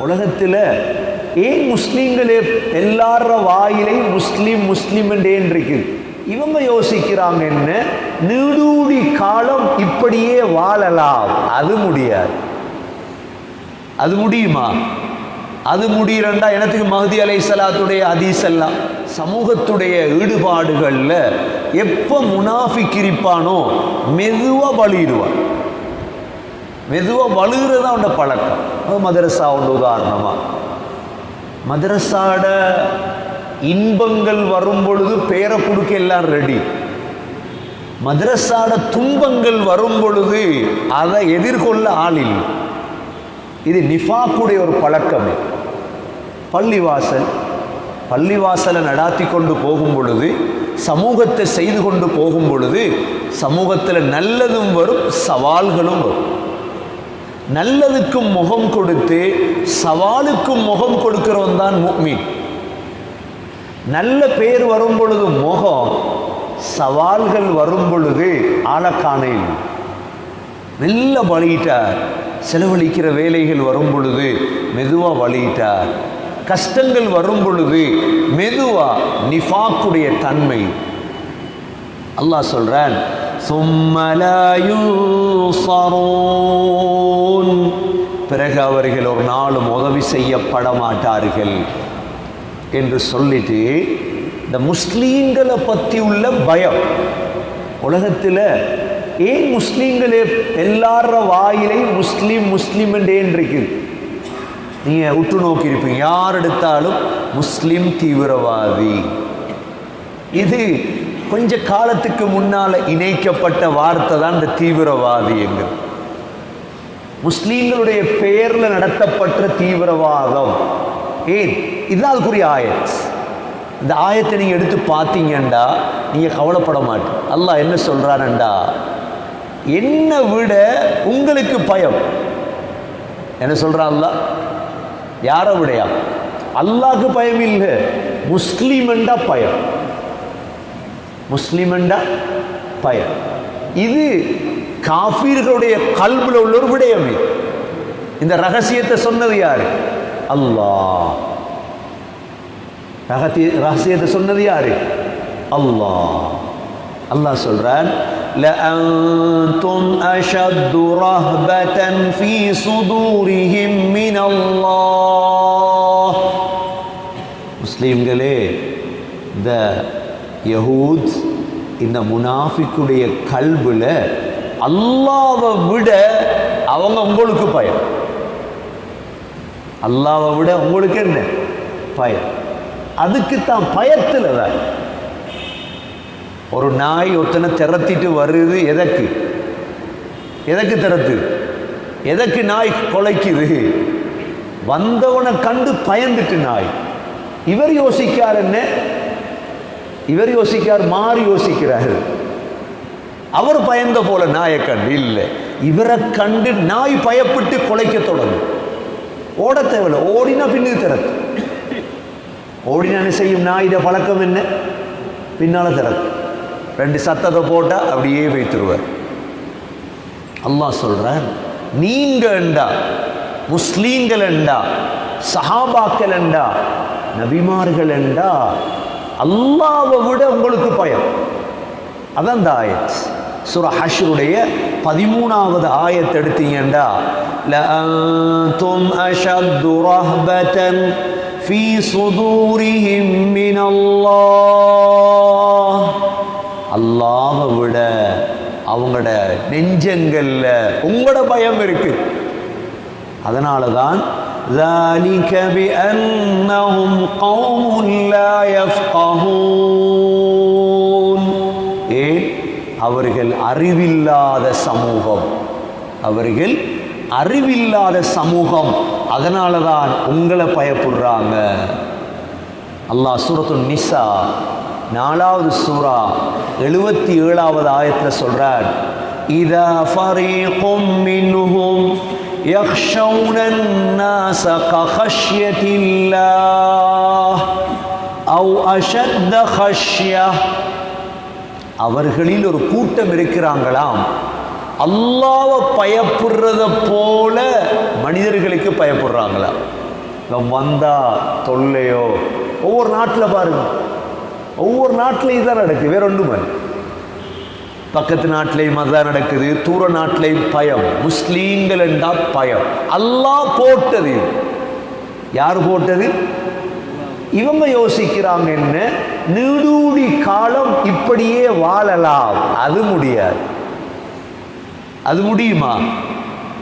உலகத்தில் ஏன் முஸ்லீம்களே எல்லார வாயிலை முஸ்லீம் முஸ்லீம் இருக்கு இவங்க யோசிக்கிறாங்க என்ன நீடூடி காலம் இப்படியே வாழலாம். அது முடியாது. அது முடியுமா? அது முடியறண்டா எனக்கு மஹதி அலை சலாத்துடைய சமூகத்துடைய ஈடுபாடுகளில் எப்போ முனாஃபிக்கிரிப்பானோ மெதுவாக வலிடுவான் மெதுவாக வலுகிறது தான் அவனோட பழக்கம். மதரசா உண்டு உதாரணமாக மதரசாட இன்பங்கள் வரும் பொழுது பேரை கொடுக்க எல்லாம் ரெடி மதரசாட துன்பங்கள் வரும் பொழுது அதை எதிர்கொள்ள ஆள் இல்லை இது நிஃபாக்குடைய ஒரு பழக்கமே பள்ளிவாசல் பள்ளிவாசலை நடாத்தி கொண்டு போகும் பொழுது சமூகத்தை செய்து கொண்டு போகும் பொழுது சமூகத்தில் நல்லதும் வரும் சவால்களும் வரும் நல்லதுக்கும் முகம் கொடுத்து சவாலுக்கும் முகம் கொடுக்கிறவன் தான் மீன் நல்ல பேர் வரும் பொழுது முகம் சவால்கள் வரும் பொழுது ஆழக்கானேன் மெல்ல வழியிட்டார் செலவழிக்கிற வேலைகள் வரும் பொழுது மெதுவாக வழியிட்டார். கஷ்டங்கள் வரும் பொழுது மெதுவாக நிஃபாக்குடைய தன்மை. அல்லாஹ் சொல்றான் சும்ம யூசரோன் பிறகு அவர்கள் ஒரு நாளும் உதவி செய்யப்பட மாட்டார்கள் என்று சொல்லிட்டு இந்த முஸ்லீம்களை பற்றி உள்ள பயம். உலகத்தில் ஏன் முஸ்லீம்களே எல்லார வாயிலையும் முஸ்லீம் முஸ்லீம் என்றேன் நீங்கள் உற்று நோக்கி இருப்பீங்க. யார் எடுத்தாலும் முஸ்லீம் தீவிரவாதி. இது கொஞ்ச காலத்துக்கு முன்னால் இணைக்கப்பட்ட வார்த்தை தான் இந்த தீவிரவாதி என்கிறது. முஸ்லீம்களுடைய பெயர்ல நடத்தப்பட்ட தீவிரவாதம். ஏன்? இதுதான் அதுக்குரிய ஆயத். இந்த ஆயத்தை நீங்க எடுத்து பார்த்தீங்கண்டா நீங்க கவலைப்பட மாட்டீங்க. அல்லாஹ் என்ன சொல்றானண்டா? என்னை விட உங்களுக்கு பயம். என்ன சொல்றான் அல்லாஹ்? யாரை விடையா? அல்லாஹுக்கு பயம் இல்லை. முஸ்லீம்ண்டா பயம். முஸ்லிமண்டா பயம் இது காஃபீர்களுடைய கல்புல உள்ள ஒரு விடயம் இது. இந்த ரகசியத்தை சொன்னது யாரு அல்லாஹ் ரகத்தி ரகசியத்தை சொன்னது யாரு அல்லாஹ் அல்லாஹ் சொல்றான் لأنتم أشد رهبة في صدورهم من الله முஸ்லீம்களே இந்த யஹூத் இந்த முனாஃபிக்குடைய கல்வில் அல்லாவை விட அவங்க உங்களுக்கு பயம் அல்லாவை விட உங்களுக்கு என்ன? பயம் அதுக்கு தான் பயத்தில் தான் ஒரு நாய் ஒருத்தனை திரத்திட்டு வருது எதற்கு? எதற்கு திறத்து எதற்கு நாய் கொலைக்குது? வந்தவனை கண்டு பயந்துட்டு நாய். இவர் யோசிக்கார் என்ன? இவர் யோசிக்கிறார் மாறி யோசிக்கிறார் அவர் பயந்த போல நாயை இல்லை. இவரை கண்டு நாய் பயப்பட்டு கொலைக்க தொடங்கும். ஓட தேவையில்லை. ஓடினா பின்னு திறக்கு ஓடினானு செய்யும் நாயிட பழக்கம் என்ன? பின்னால திறக்கு ரெண்டு சத்தத்தை போட்டால் அப்படியே வைத்துருவார். அல்லாஹ் சொல்றான் நீங்க என்றா முஸ்லீம்கள் என்றா சஹாபாக்கள் என்றா நபிமார்கள் என்றா அல்லாவை விட உங்களுக்கு பயம் அதான் இந்த ஆயத் சுர ஹஷ்ருடைய பதிமூணாவது ஆயத் எடுத்தீங்கண்டா لأنتم أشد رهبة في صدورهم من الله அல்லாவை விட அவங்களோட நெஞ்சங்கள்ல உங்களோட பயம் இருக்கு அதனால தான் ذلك بأنهم قوم لا يفقهون ஏன் அவர்கள் அறிவில்லாத சமூகம் அவர்கள் அறிவில்லாத சமூகம் அதனால தான் உங்களை பயப்படுறாங்க அல்லாஹ் சூரத்து நிசா நாலாவது சூரா எழுபத்தி ஏழாவது ஆயத்தில் சொல்றார் இதா ஃபரீகும் மின்ஹும் يخشون الناس كخشية الله أو أشد خشية அவர்களில் ஒரு கூட்டம் இருக்கிறாங்களாம் அல்லாவை பயப்படுறத போல மனிதர்களுக்கு பயப்படுறாங்களா இவன் வந்தா தொல்லையோ ஒவ்வொரு நாட்டில் பாருங்க ஒவ்வொரு நாட்டிலையும் தான் நடக்குது வேற ஒன்றும் இல்லை பக்கத்து நாட்டிலையும் அதுதான் நடக்குது. தூர நாட்டிலையும் பயம். முஸ்லீம்கள் என்றா பயம். அல்லாஹ் போட்டது. யார் போட்டது? இவங்க யோசிக்கிறாங்க என்ன? நீடூடி காலம் இப்படியே வாழலாம். அது முடியாது. அது முடியுமா?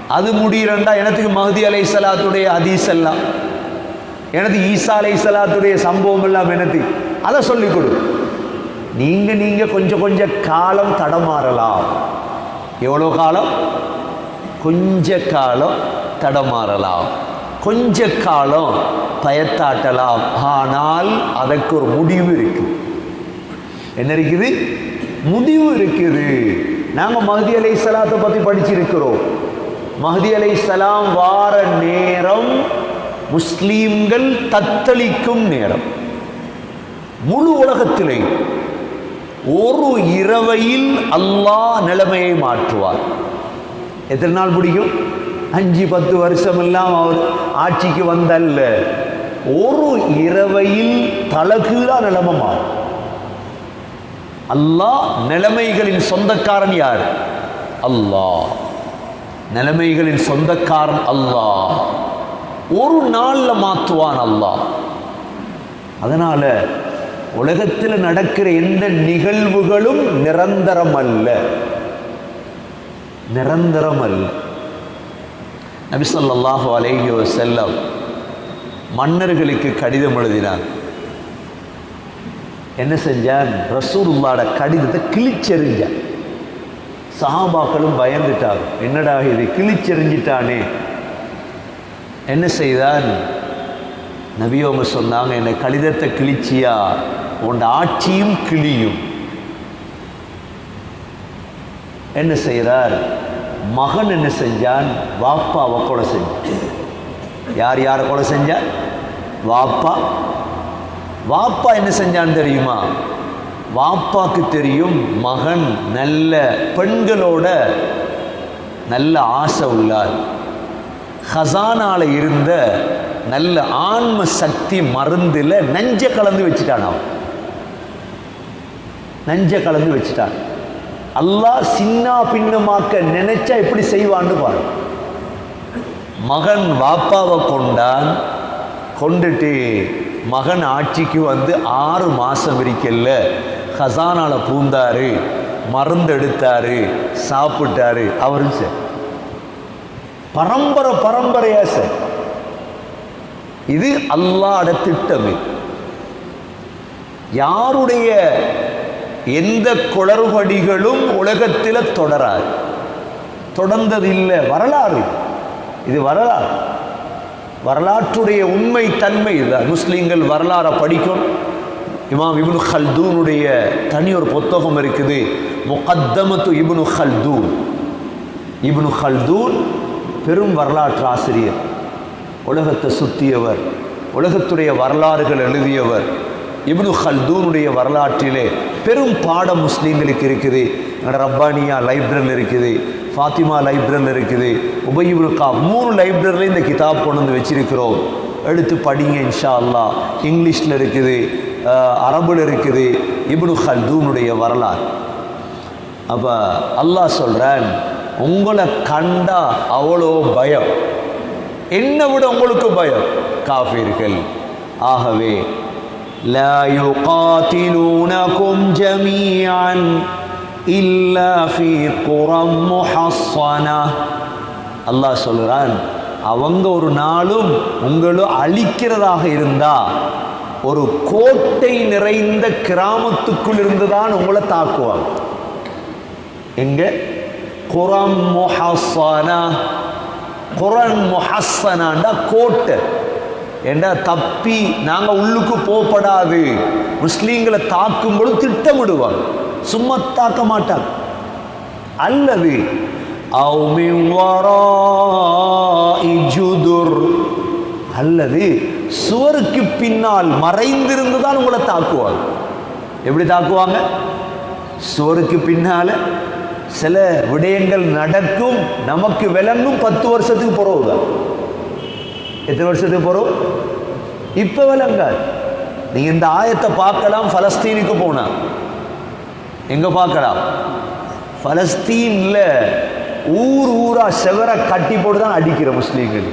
அது முடியலண்டா எனக்கு மஹதி அலை சலாத்துடைய அதீஸ் எல்லாம் எனக்கு ஈசா அலை சலாத்துடைய சம்பவம் எல்லாம் எனக்கு அதை சொல்லிக் கொடு. நீங்க நீங்க கொஞ்சம் கொஞ்சம் காலம் தடமாறலாம். எவ்வளோ காலம்? கொஞ்ச காலம் தடமாறலாம். கொஞ்ச காலம் பயத்தாட்டலாம். ஆனால் அதற்கு ஒரு முடிவு இருக்கு. என்ன இருக்குது? முடிவு இருக்குது. நாங்கள் மஹதி அலை சலாத்தை பற்றி படிச்சிருக்கிறோம். மஹதி அலை சலாம் வார நேரம் முஸ்லீம்கள் தத்தளிக்கும் நேரம். முழு உலகத்திலே ஒரு இரவையில் அல்லாஹ் நிலைமையை மாற்றுவார். எத்தனை நாள் பிடிக்கும்? அஞ்சு பத்து வருஷம் எல்லாம் அவர் ஆட்சிக்கு வந்தல்ல. ஒரு இரவையில் தலகீழா நிலைமை மாறும். அல்லாஹ் நிலைமைகளின் சொந்தக்காரன் யார்? அல்லாஹ். நிலைமைகளின் சொந்தக்காரன் அல்லாஹ். ஒரு நாள்ல மாற்றுவான் அல்லாஹ். அதனால உலகத்தில் நடக்கிற எந்த நிகழ்வுகளும் நிரந்தரம் அல்ல நிரந்தரம் அல்ல நபி ஸல்லல்லாஹு செல்லம் மன்னர்களுக்கு கடிதம் எழுதினார். என்ன செஞ்சான் ரசூலுல்லாட கடிதத்தை கிழிச்செறிஞ்சான் சஹாபாக்களும் பயந்துட்டாங்க. என்னடா இது? கிழிச்செறிஞ்சிட்டானே. என்ன செய்தான்? நபியோங்க சொன்னாங்க என்னை கடிதத்தை கிழிச்சியா? உன் ஆட்சியும் கிளியும் என்ன செய்கிறார் மகன் என்ன செஞ்சான்? வாப்பாவை கொலை செஞ்சான். யார் யாரை கொலை செஞ்சான்? வாப்பா. வாப்பா என்ன செஞ்சான்னு தெரியுமா? வாப்பாக்கு தெரியும் மகன் நல்ல பெண்களோட நல்ல ஆசை உள்ளார். ஹசானால இருந்த நல்ல ஆன்ம சக்தி மருந்துல நஞ்ச கலந்து வச்சுட்டான் அவன். நஞ்ச கலந்து வச்சுட்டான். அல்லாஹ் சின்ன பின்னமாக்க நினைச்சா எப்படி செய்வான்னு பாரு. மகன் வாப்பாவை கொண்டான் கொண்டுட்டு மகன் ஆட்சிக்கு வந்து ஆறு மாசம் இருக்கல ஹசானால பூந்தாரு மருந்து எடுத்தாரு சாப்பிட்டாரு அவரும் சரி. பரம்பரை பரம்பரையா சார் இது அல்லாட திட்டம். யாருடைய எந்த குளறுபடிகளும் உலகத்தில் தொடராது. தொடர்ந்தது இல்லை வரலாறு. இது வரலாறு. வரலாற்றுடைய உண்மை தன்மை இதுதான். முஸ்லீம்கள் வரலாறை படிக்கும். இமாம் இப்னு ஹல்தூனுடைய தனி ஒரு புத்தகம் இருக்குது. முகத்தமத்து இப்னு ஹல்தூன். இப்னு ஹல்தூன் பெரும் வரலாற்று ஆசிரியர் உலகத்தை சுத்தியவர் உலகத்துடைய வரலாறுகள் எழுதியவர் இப்னு ஹல்தூனுடைய வரலாற்றிலே பெரும் பாடம் முஸ்லீம்களுக்கு இருக்குது. ரப்பானியா லைப்ரரியில் இருக்குது ஃபாத்திமா லைப்ரரியில் இருக்குது உபயிபுல் மூணு லைப்ரரியில் இந்த கிதாப் கொண்டு வந்து வச்சிருக்கிறோம். எடுத்து படிங்க இன்ஷா அல்லாஹ் இங்கிலீஷில் இருக்குது அரபில் இருக்குது இப்னு ஹல்தூனுடைய வரலாறு. அப்போ அல்லாஹ் சொல்கிறேன் உங்களை கண்டா அவ்வளோ பயம் என்னை விட உங்களுக்கு பயம் காஃபிர்கள் ஆகவே لا يقاتلونكم جميعا إلا في قرى محصنة அல்லாஹ் சொல்கிறான் அவங்க ஒரு நாளும் உங்களும் அழிக்கிறதாக இருந்தா ஒரு கோட்டை நிறைந்த கிராமத்துக்குள் இருந்து தான் உங்களை தாக்குவாங்க எங்க குரம் முஹஸ்ஸனா? குரன் முஹஸ்ஸனாண்டா கோட்டை. ஏண்டா தப்பி நாங்கள் உள்ளுக்கு போகப்படாது. முஸ்லீம்களை தாக்கும்போது திட்டமிடுவாங்க. சும்மா தாக்க மாட்டாங்க. அல்லது அல்லது சுவருக்கு பின்னால் மறைந்திருந்து தான் உங்களை தாக்குவாங்க. எப்படி தாக்குவாங்க? சுவருக்கு பின்னால சில விடயங்கள் நடக்கும் நமக்கு விளங்கும் பத்து வருஷத்துக்கு பிறகுதான் எத்தனை வருஷத்துக்கு போகிறோம் இப்போ விளங்காது. நீங்கள் இந்த ஆயத்தை பார்க்கலாம் பலஸ்தீனுக்கு போனா. எங்கே பார்க்கலாம்? ஃபலஸ்தீனில் ஊர் ஊரா செவரை கட்டி போட்டு தான் அடிக்கிற முஸ்லீம்கள்.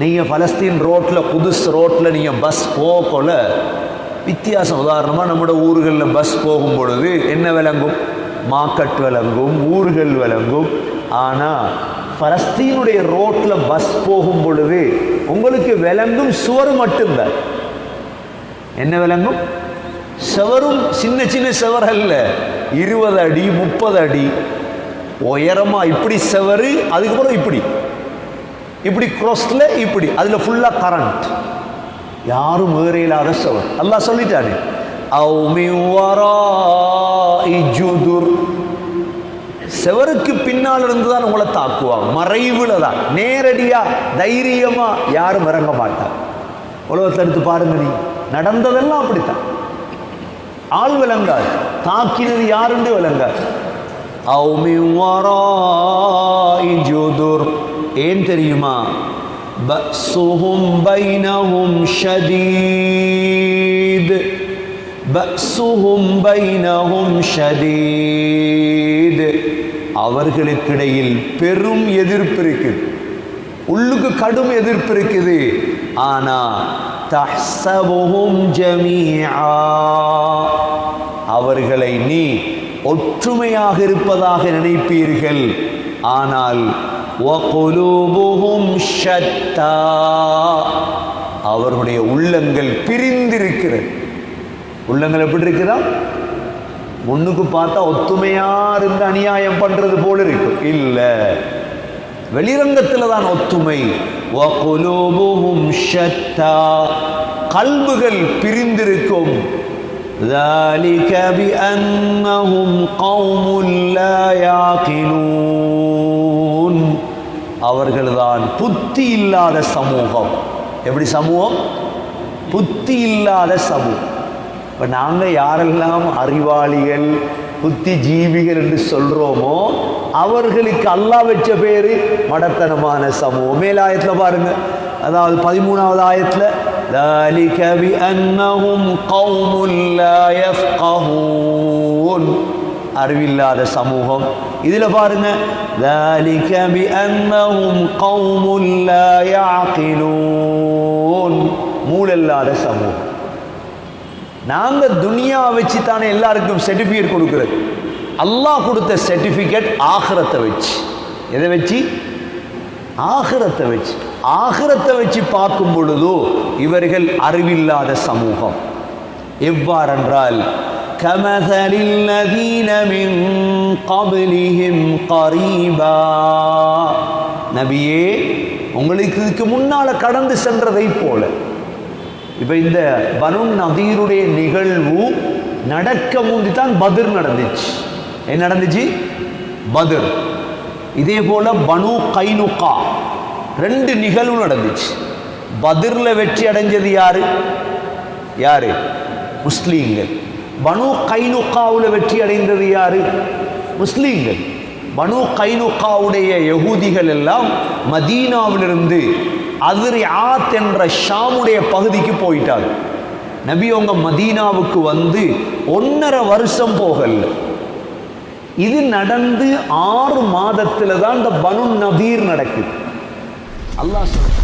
நீங்கள் பலஸ்தீன் ரோட்டில் புதுசு ரோட்டில் நீங்கள் பஸ் போகல வித்தியாசம் உதாரணமாக நம்மளோட ஊர்களில் பஸ் போகும் பொழுது என்ன விளங்கும்? மார்க்கெட் விளங்கும் ஊர்கள் விளங்கும். ஆனால் பலஸ்தீனுடைய ரோட்டில் பஸ் போகும் பொழுது உங்களுக்கு விளங்கும் சுவர் மட்டும்தான். என்ன விளங்கும்? செவரும் சின்ன சின்ன செவர் அல்ல. இருபது அடி முப்பது அடி. உயரமா இப்படி செவரு அதுக்கப்புறம் இப்படி. இப்படி க்ரோஸ்ல இப்படி. அதுல ஃபுல்லா கரண்ட் யாரும் வேற இல்லாத செவர். எல்லாம் சொல்லிட்டாரு அவு மின் வராஇ ஜுதுர். செவருக்கு பின்னால் இருந்து தான் உங்களை தாக்குவாங்க மறைவுல தான். நேரடியா தைரியமா யாரும் இறங்க மாட்டாங்க உலகத்தை எடுத்து பாருங்க நீ. நடந்ததெல்லாம் அப்படித்தான். ஆள் விளங்காது. தாக்கினது யாருண்டு விளங்காது. அவு மின் ஜோதுர் ஏன் தெரியுமா? பஸ்ஸுஹும் பைனஹும் பைனஹும் ஷதீத் அவர்களுக்கிடையில் பெரும் எதிர்ப்பு இருக்குது. உள்ளுக்கு கடும் எதிர்ப்பு இருக்குது. ஆனா தஹ்சபுஹும் ஜமீஆ. அவர்களை நீ ஒற்றுமையாக இருப்பதாக நினைப்பீர்கள். ஆனால் வகுலூபுஹும் ஷத்தா. அவர்களுடைய உள்ளங்கள் பிரிந்திருக்கிறது. உள்ளங்கள் எப்படி இருக்குதா? ஒன்றுக்கு பார்த்தா ஒத்துமையாக இருந்து அநியாயம் பண்ணுறது போல் இருக்கு. இல்லை. வெளிரங்கத்தில் தான் ஒத்துமை. கல்புகள் பிரிந்திருக்கும். அவர்கள்தான் புத்தி இல்லாத சமூகம். எப்படி சமூகம்? புத்தி இல்லாத சமூகம். இப்போ நாங்கள் யாரெல்லாம் அறிவாளிகள் புத்தி ஜீவிகள் என்று சொல்கிறோமோ அவர்களுக்கு அல்லாஹ் வச்ச பேர் மடத்தனமான சமூகம் மேலாயத்தில் பாருங்க அதாவது பதிமூணாவது ஆயத்தில் ذلك بأنهم قوم لا يفقهون அறிவில்லாத சமூகம் இதுல பாருங்க ذلك بأنهم قوم لا يعقلون மூளல்லாத சமூகம் நாங்க துனியா வச்சு தானே எல்லாருக்கும் சர்டிபிகேட் கொடுக்கிறது அல்லாஹ் கொடுத்த சர்டிபிகேட் ஆகிரத்தை வச்சு எதை வச்சு ஆகிரத்தை வச்சு ஆகிரத்தை வச்சு பார்க்கும் பொழுதோ இவர்கள் அறிவில்லாத சமூகம் எவ்வாறென்றால் كمثل الذين من قبلهم قريبا நபியே உங்களுக்கு இதுக்கு முன்னால கடந்து சென்றதை போல இப்போ இந்த பனு நதீருடைய நிகழ்வு நடக்க முந்தி தான் பதிர் நடந்துச்சு. என்ன நடந்துச்சு? பதிர். இதே போல பனு கைனுக்கா. ரெண்டு நிகழ்வு நடந்துச்சு. பதிரில் வெற்றி அடைஞ்சது யாரு? யாரு? முஸ்லீம்கள். பனு கைனுக்காவில் வெற்றி அடைந்தது யாரு? முஸ்லீம்கள். பனு கைனுக்காவுடைய யகூதிகள் எல்லாம் மதீனாவிலிருந்து அதிரியாத் என்ற ஷாமுடைய பகுதிக்கு போயிட்டாங்க நபி அவங்க மதீனாவுக்கு வந்து ஒன்னரை வருஷம் போகல. இது நடந்து ஆறு மாதத்தில் தான் இந்த பனு நபீர் நடக்குது. அல்லாஹ் சொல்ற